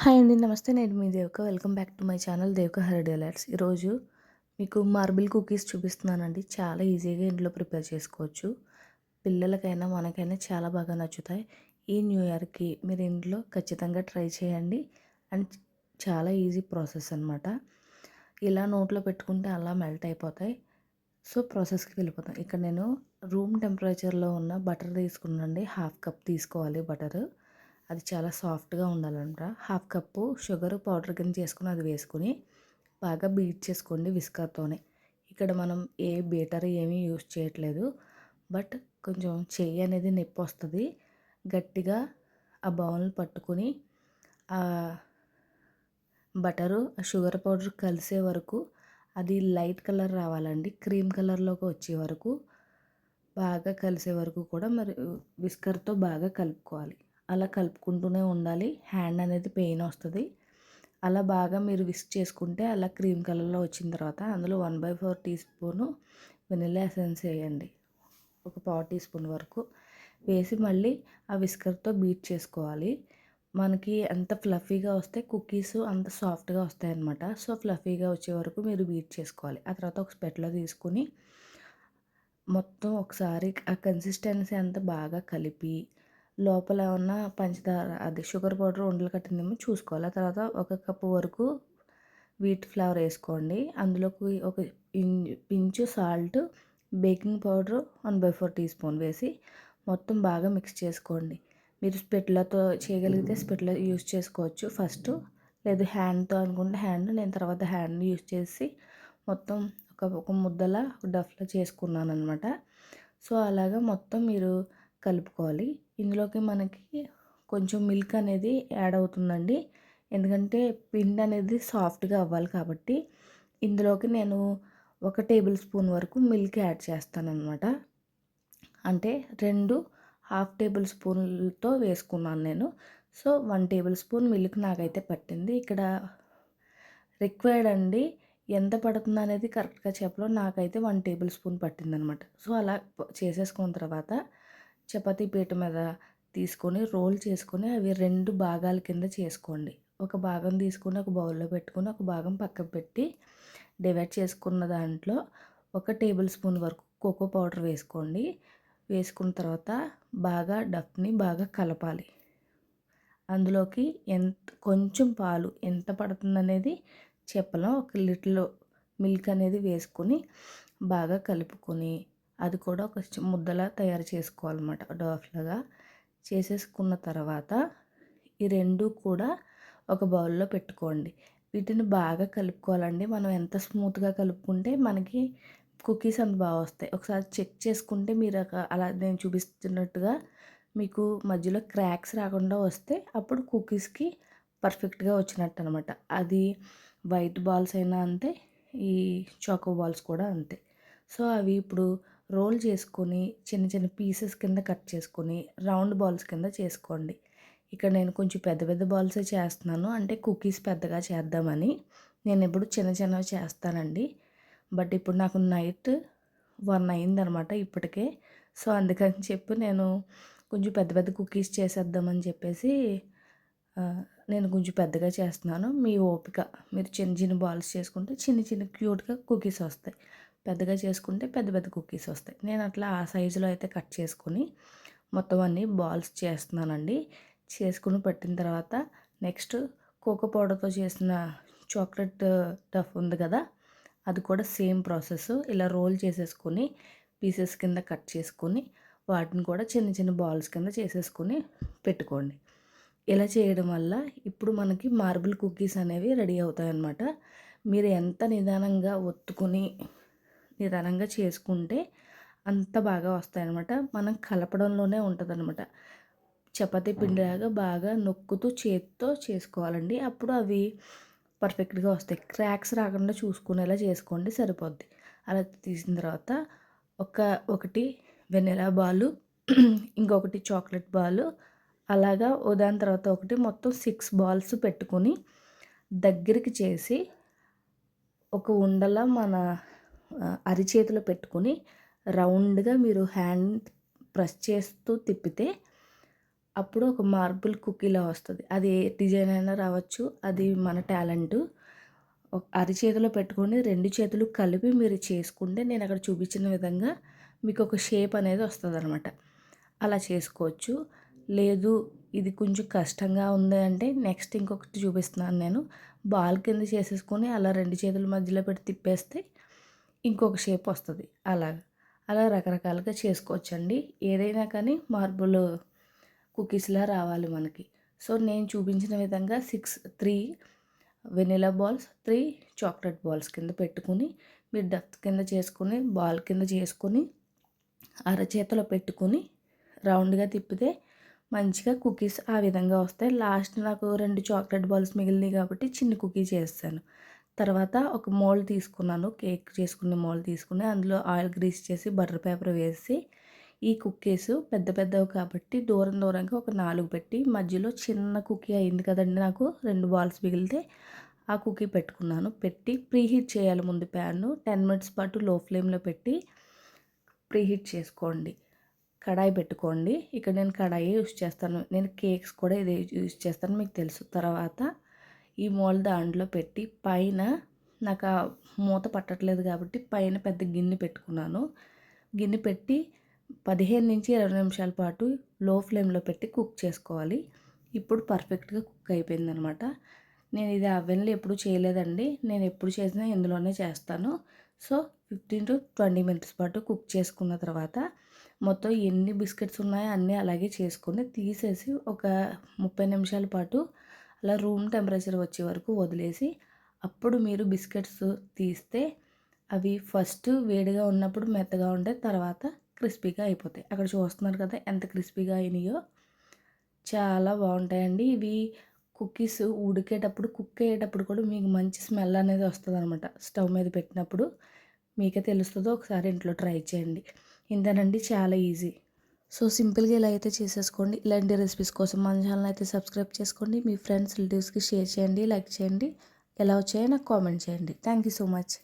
Hi అండి నమస్తే. నేను మీ Devaka welcome back to my channel Devaka herd alerts ఈరోజు మీకు మార్బుల్ కుకీస్ చూపిస్తున్నానండి. చాలా ఈజీగా ఇంట్లో ప్రిపేర్ చేసుకోవచ్చు. పిల్లలకైనా మనకైనా చాలా బాగా నచ్చుతాయి. ఈ న్యూ ఇయర్కి మీరు ఇంట్లో ఖచ్చితంగా ట్రై చేయండి. అండ్ చాలా ఈజీ ప్రాసెస్ అనమాట ఇలా నోట్లో పెట్టుకుంటే అలా మెల్ట్ అయిపోతాయి. సో ప్రాసెస్కి వెళ్ళిపోతాం. ఇక్కడ నేను రూమ్ టెంపరేచర్లో ఉన్న బటర్ తీసుకున్నాండి హాఫ్ కప్ తీసుకోవాలి బటరు. అది చాలా సాఫ్ట్గా ఉండాలంట హాఫ్ కప్పు షుగర్ పౌడర్ కింద చేసుకుని అది వేసుకుని బాగా బీట్ చేసుకోండి విస్కర్తోనే. ఇక్కడ మనం ఏ బీటర్ ఏమీ యూజ్ చేయట్లేదు. బట్ కొంచెం చెయ్యి అనేది నొప్పి వస్తుంది. గట్టిగా ఆ బౌల్ని పట్టుకుని బటరు షుగర్ పౌడర్ కలిసే వరకు అది లైట్ కలర్ రావాలండి. క్రీమ్ కలర్లోకి వచ్చే వరకు బాగా కలిసే వరకు కూడా మరి విస్కర్తో బాగా కలుపుకోవాలి. అలా కలుపుకుంటూనే ఉండాలి. హ్యాండ్ అనేది పెయిన్ వస్తుంది. అలా బాగా మీరు విస్క్ చేసుకుంటే అలా క్రీమ్ కలర్లో వచ్చిన తర్వాత అందులో one by four teaspoon vanilla essence వేయండి. ఒక పావు టీ స్పూన్ వరకు వేసి మళ్ళీ ఆ విస్కర్తో బీట్ చేసుకోవాలి. మనకి ఎంత ఫ్లఫీగా వస్తే కుకీస్ అంత సాఫ్ట్గా వస్తాయి అన్నమాట సో ఫ్లఫీగా వచ్చే వరకు మీరు బీట్ చేసుకోవాలి. ఆ తర్వాత ఒక స్పెట్లో తీసుకుని మొత్తం ఒకసారి ఆ కన్సిస్టెన్సీ అంతా బాగా కలిపి లోపల ఉన్న పంచదార అది షుగర్ పౌడర్ ఉండలు కట్టిందేమో చూసుకోవాలి. ఆ తర్వాత ఒక కప్పు వరకు వీట్ ఫ్లవర్ వేసుకోండి. అందులోకి ఒక pinch salt baking powder one by four teaspoon వేసి మొత్తం బాగా మిక్స్ చేసుకోండి. మీరు స్పెట్లతో చేయగలిగితే స్పెట్లో యూస్ చేసుకోవచ్చు. ఫస్ట్ లేదు హ్యాండ్తో అనుకుంటే హ్యాండ్ నేను తర్వాత హ్యాండ్ యూస్ చేసి మొత్తం ఒక ఒక ముద్దలా డఫ్లో చేసుకున్నాను అనమాట సో అలాగా మొత్తం మీరు కలుపుకోవాలి. ఇందులోకి మనకి కొంచెం మిల్క్ అనేది యాడ్ అవుతుందండి. ఎందుకంటే పిండి అనేది సాఫ్ట్గా అవ్వాలి కాబట్టి ఇందులోకి నేను ఒక టేబుల్ స్పూన్ వరకు మిల్క్ యాడ్ చేస్తాను అనమాట అంటే రెండు హాఫ్ టేబుల్ స్పూన్లతో వేసుకున్నాను నేను. So one tablespoon milk నాకైతే పట్టింది. ఇక్కడ రిక్వైర్డ్ అండి ఎంత పడుతుంది అనేది కరెక్ట్గా చెప్పలో నాకైతే వన్ టేబుల్ స్పూన్ పట్టిందనమాట సో అలా చేసేసుకున్న తర్వాత చపాతీ పీట మీద తీసుకొని రోల్ చేసుకొని అవి రెండు భాగాల కింద చేసుకోండి. ఒక భాగం తీసుకొని ఒక బౌల్లో పెట్టుకొని ఒక భాగం పక్కకు పెట్టి డివైడ్ చేసుకున్న దాంట్లో ఒక టేబుల్ స్పూన్ వరకు కోకో పౌడర్ వేసుకోండి. వేసుకున్న తర్వాత బాగా డఫ్ని బాగా కలపాలి. అందులోకి ఎంత కొంచెం పాలు ఎంత పడుతుందనేది చెప్పలేం. ఒక లిటిల్ మిల్క్ అనేది వేసుకొని బాగా కలుపుకొని అది కూడా ఒక ముద్దలా తయారు చేసుకోవాలన్నమాట. డోఫ్లాగా చేసేసుకున్న తర్వాత ఈ రెండు కూడా ఒక బౌల్లో పెట్టుకోండి. వీటిని బాగా కలుపుకోవాలండి. మనం ఎంత స్మూత్గా కలుపుకుంటే మనకి కుకీస్ అంత బాగా వస్తాయి. ఒకసారి చెక్ చేసుకుంటే మీరు అలా నేను చూపిస్తున్నట్టుగా మీకు మధ్యలో క్రాక్స్ రాకుండా వస్తే అప్పుడు కుకీస్కి పర్ఫెక్ట్గా వచ్చినట్టు అనమాట అది వైట్ బాల్స్ అయినా అంతే ఈ చాకో బాల్స్ కూడా అంతే. సో అవి ఇప్పుడు రోల్ చేసుకొని చిన్న చిన్న పీసెస్ కింద కట్ చేసుకొని రౌండ్ బాల్స్ కింద చేసుకోండి. ఇక్కడ నేను కొంచెం పెద్ద పెద్ద బాల్సే చేస్తున్నాను. అంటే కుకీస్ పెద్దగా చేద్దామని నేను ఎప్పుడు చిన్న చిన్నవి చేస్తానండి. బట్ ఇప్పుడు నాకు నైట్ వన్ అయిందనమాట ఇప్పటికే. సో అందుకని చెప్పి నేను కొంచెం పెద్ద పెద్ద కుకీస్ చేసేద్దామని చెప్పేసి నేను కొంచెం పెద్దగా చేస్తున్నాను. మీ ఓపిక మీరు చిన్న చిన్న బాల్స్ చేసుకుంటే చిన్న చిన్న క్యూట్గా కుకీస్ వస్తాయి. పెద్దగా చేసుకుంటే పెద్ద పెద్ద కుకీస్ వస్తాయి. నేను అట్లా ఆ సైజులో అయితే కట్ చేసుకొని మొత్తం అన్ని బాల్స్ చేస్తున్నానండి. చేసుకుని పెట్టిన తర్వాత నెక్స్ట్ కోకో పౌడర్తో చేసిన చాక్లెట్ టఫ్ ఉంది కదా అది కూడా సేమ్ ప్రాసెస్. ఇలా రోల్ చేసేసుకొని పీసెస్ కింద కట్ చేసుకొని వాటిని కూడా చిన్న చిన్న బాల్స్ కింద చేసేసుకొని పెట్టుకోండి. ఇలా చేయడం వల్ల ఇప్పుడు మనకి మార్బుల్ కుకీస్ అనేవి రెడీ అవుతాయి అన్నమాట మీరు ఎంత నిదానంగా ఒత్తుకొని నిదానంగా చేసుకుంటే అంత బాగా వస్తాయన్నమాట. మనం కలపడంలోనే ఉంటుంది అనమాట చపాతీ పిండిలాగా బాగా నొక్కుతూ చేతితో చేసుకోవాలండి. అప్పుడు అవి పర్ఫెక్ట్గా వస్తాయి. క్రాక్స్ రాకుండా చూసుకునేలా చేసుకోండి సరిపోద్ది. అలా తీసిన తర్వాత ఒక ఒకటి వెనిలా బాలు ఇంకొకటి చాక్లెట్ బాలు అలాగా దాని తర్వాత ఒకటి మొత్తం సిక్స్ బాల్స్ పెట్టుకొని దగ్గరికి చేసి ఒక ఉండల మన అరిచేతిలో పెట్టుకొని రౌండ్గా మీరు హ్యాండ్ ప్రెస్ చేస్తూ తిప్పితే అప్పుడు ఒక మార్బుల్ కుకీలా వస్తుంది. అది ఏ డిజైన్ అయినా రావచ్చు అది మన టాలెంట్. అరిచేతిలో పెట్టుకొని రెండు చేతులు కలిపి మీరు చేసుకుంటే నేను అక్కడ చూపించిన విధంగా మీకు ఒక షేప్ అనేది వస్తుంది అనమాట అలా చేసుకోవచ్చు. లేదు ఇది కొంచెం కష్టంగా ఉంది అంటే నెక్స్ట్ ఇంకొకటి చూపిస్తున్నాను నేను. బాల్ కింద చేసేసుకొని అలా రెండు చేతుల మధ్యలో పెట్టి తిప్పేస్తే ఇంకొక షేప్ వస్తుంది. అలా అలా రకరకాలుగా చేసుకోవచ్చండి. ఏదైనా కానీ మార్బుల్ కుకీస్లా రావాలి మనకి. సో నేను చూపించిన విధంగా six three vanilla balls three chocolate balls కింద పెట్టుకుని మీరు డత్ కింద చేసుకుని బాల్ కింద చేసుకొని అరచేతిలో పెట్టుకుని రౌండ్గా తిప్పితే మంచిగా కుకీస్ ఆ విధంగా వస్తాయి. లాస్ట్ నాకు రెండు చాక్లెట్ బాల్స్ మిగిలినాయి కాబట్టి చిన్న కుకీ చేస్తాను. తర్వాత ఒక మోల్డ్ తీసుకున్నాను. కేక్ చేసుకునే మోల్డ్ తీసుకుని అందులో ఆయిల్ గ్రీస్ చేసి బటర్ పేపర్ వేసి ఈ కుక్కీస్ పెద్ద పెద్దవి కాబట్టి దూరం దూరంగా ఒక నాలుగు పెట్టి మధ్యలో చిన్న కుకీ అయింది కదండి నాకు రెండు బాల్స్ మిగిలితే ఆ కుకీ పెట్టుకున్నాను. పెట్టి ప్రీహీట్ చేయాలి ముందు ప్యాన్ టెన్ మినిట్స్ పాటు లో ఫ్లేమ్లో పెట్టి ప్రీహీట్ చేసుకోండి. కడాయి పెట్టుకోండి. ఇక్కడ నేను కడాయి యూస్ చేస్తాను. నేను కేక్స్ కూడా ఇదే యూస్ చేస్తాను మీకు తెలుసు. తర్వాత ఈ మూల దాంట్లో పెట్టి పైన నాకు ఆ మూత పట్టట్లేదు కాబట్టి పైన పెద్ద గిన్నె పెట్టుకున్నాను. గిన్నె పెట్టి పదిహేను నుంచి ఇరవై నిమిషాల పాటు లో ఫ్లేమ్లో పెట్టి కుక్ చేసుకోవాలి. ఇప్పుడు పర్ఫెక్ట్గా కుక్ అయిపోయింది అనమాట నేను ఇది అవెన్లో ఎప్పుడు చేయలేదండి. నేను ఎప్పుడు చేసినా ఇందులోనే చేస్తాను. So fifteen to twenty minutes పాటు కుక్ చేసుకున్న తర్వాత మొత్తం ఎన్ని బిస్కెట్స్ ఉన్నాయో అన్నీ అలాగే చేసుకొని తీసేసి ఒక ముప్పై నిమిషాల పాటు అలా రూమ్ టెంపరేచర్ వచ్చే వరకు వదిలేసి అప్పుడు మీరు బిస్కెట్స్ తీస్తే అవి ఫస్ట్ వేడిగా ఉన్నప్పుడు మెత్తగా ఉండే తర్వాత క్రిస్పీగా అయిపోతాయి. అక్కడ చూస్తున్నారు కదా ఎంత క్రిస్పీగా అయినాయో. చాలా బాగుంటాయండి. ఇవి కుక్కీస్ ఉడికేటప్పుడు కుక్ అయ్యేటప్పుడు కూడా మీకు మంచి స్మెల్ అనేది వస్తుంది అనమాట స్టవ్ మీద పెట్టినప్పుడు మీకే తెలుస్తుందో ఒకసారి ఇంట్లో ట్రై చేయండి. ఇంతేనండి. చాలా ఈజీ. సో సింపుల్గా ఇలా అయితే చేసేసుకోండి. ఇలాంటి రెసిపీస్ కోసం మన ఛానల్ అయితే సబ్స్క్రైబ్ చేసుకోండి. మీ ఫ్రెండ్స్ రిలేటివ్స్కి షేర్ చేయండి లైక్ చేయండి. ఎలా వచ్చాయో నాకు కామెంట్ చేయండి. Thank you so much.